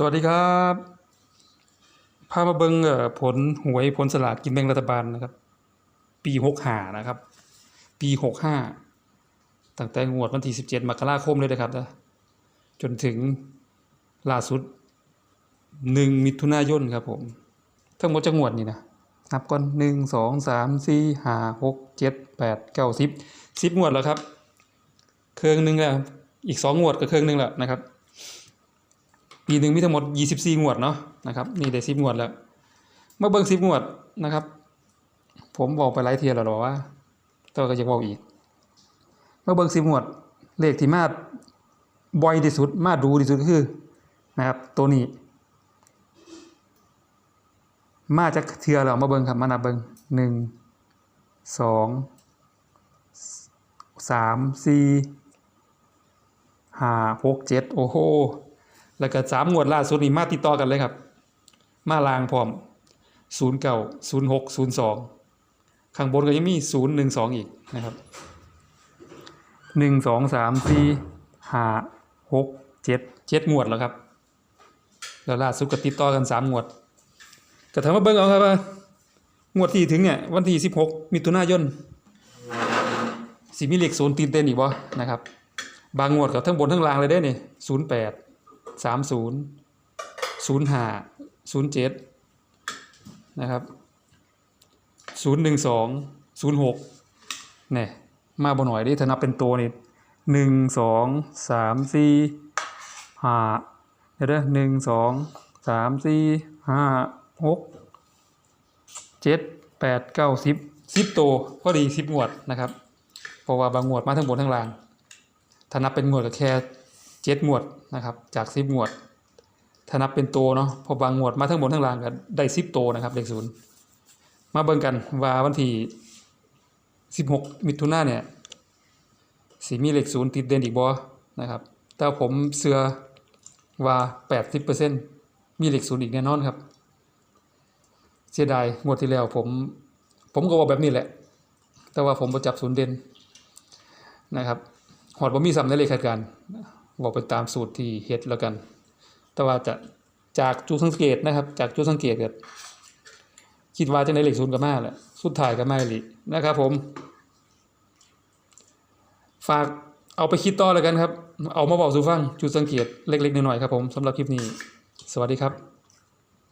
สวัสดีครับพามาเบิงเอ่อผลหวยผลสลากกินแบ่งรัฐบาลนะครับ ปีหกห้านะครับ ปีหกห้าตั้งแต่งวดวันที่สิบเจ็ดมกราคมเลยนะครับนะจนถึงล่าสุดหนึ่งมิถุนายนครับผม ทั้งหมดจะงวดนี่นะนับก่อนหนึ่งสองสามสี่ห้าหกเจ็ดแปดเก้าสิบสิบงวดแล้วครับ เครื่องหนึ่งแล้วอีกสองงวดก็เครื่องหนึ่งแล้วนะครับ ปีหนึ่งมีทั้งหมด 24 งวดเนาะนะครับนี่ได้10งวดแล้วเมาเบิ่ง10งวดนะครับ ผมบอกไปหลายเทียแล้วหรอว่าต่ว่าก็ยังบอกอีก เมาเบิ่ง10งวดเลขที่มาบ่อยที่สุดมาดูที่สุดก็คือนะครับตัวนี้ มาจากเทือแล้วมาเบิ่งครับมานับเบิ่งหนึ่งสองสามสี่ห้าหกเจ็ดโอ้โห แล้วก็สามงวดล่าสุดนี่มาติดต่อกันเลยครับ มาลางพร้อมศูนย์เก่าศูนย์หกศูนย์สองข้างบนก็ยังมีศูนย์หนึ่งสองอีกนะครับหนึ่งสองสามสี่ห้าหกเจ็ดเจ็ดงวดแล้วครับแล้วล่าสุดก็ติดต่อกันสามงวดก็ถามว่าเบิ่งเอาครับว่างวดที่ถึงเนี่ยวันที่สิบหกมิถุนายนสิมีเลขศูนย์ตีนเต้นอีกบ่นะครับ บางงวดกับทั้งบนทั้งล่างเลยได้เนี่ยศูนย์แปด สามศูนย์ศูนย์ห้าศูนย์เจ็ดนะครับศูนย์หนึ่งสองศูนย์หกเนี่ยมาบ่หน่อยดิถ้านับเป็นตัวนี่หนึ่งสองสามสี่ห้าเดี๋ยวเด้อหนึ่งสองสามสี่ห้าหกเจ็ดแปดเก้าสิบสิบตัวพอดีสิบงวดนะครับ เพราะว่าบางงวดมาทั้งบนทั้งล่าง ถ้านับเป็นงวดก็แค่ เจ็ดหมวดนะครับจากสิบหมวด ถ้านับเป็นตัวเนาะพอบางหมวดมาทั้งบนทั้งล่างก็ได้สิบตัวนะครับเลขศูนย์มาเบิ่งกันว่าวันที่สิบหกมิถุนายนเนี่ยสีมีเลขศูนย์ติดเด่นอีกบ่นะครับแต่ผมเชื่อว่าแปดสิบเปอร์เซ็นมีเลขศูนย์อีกแน่นอนครับ เสียดายงวดที่แล้วผมผมก็บอกแบบนี้แหละ แต่ว่าผมประจับศูนย์เด่นนะครับหอดบ่มีซ้ำในเลขคาดการ บอกไปตามสูตรที่เฮ็ดแล้วกัน แต่ว่าจะจากจุดสังเกตนะครับ จากจุดสังเกตก็คิดว่าจะในเลขศูนย์กับมาแหละสุดท้ายก็มาหลีนะครับ ผม ฝากเอาไปคิดต่อแล้วกันครับ เอามาบอกสู่ฟังจุดสังเกตเล็กๆหน่อยๆครับผมสำหรับคลิปนี้ สวัสดีครับ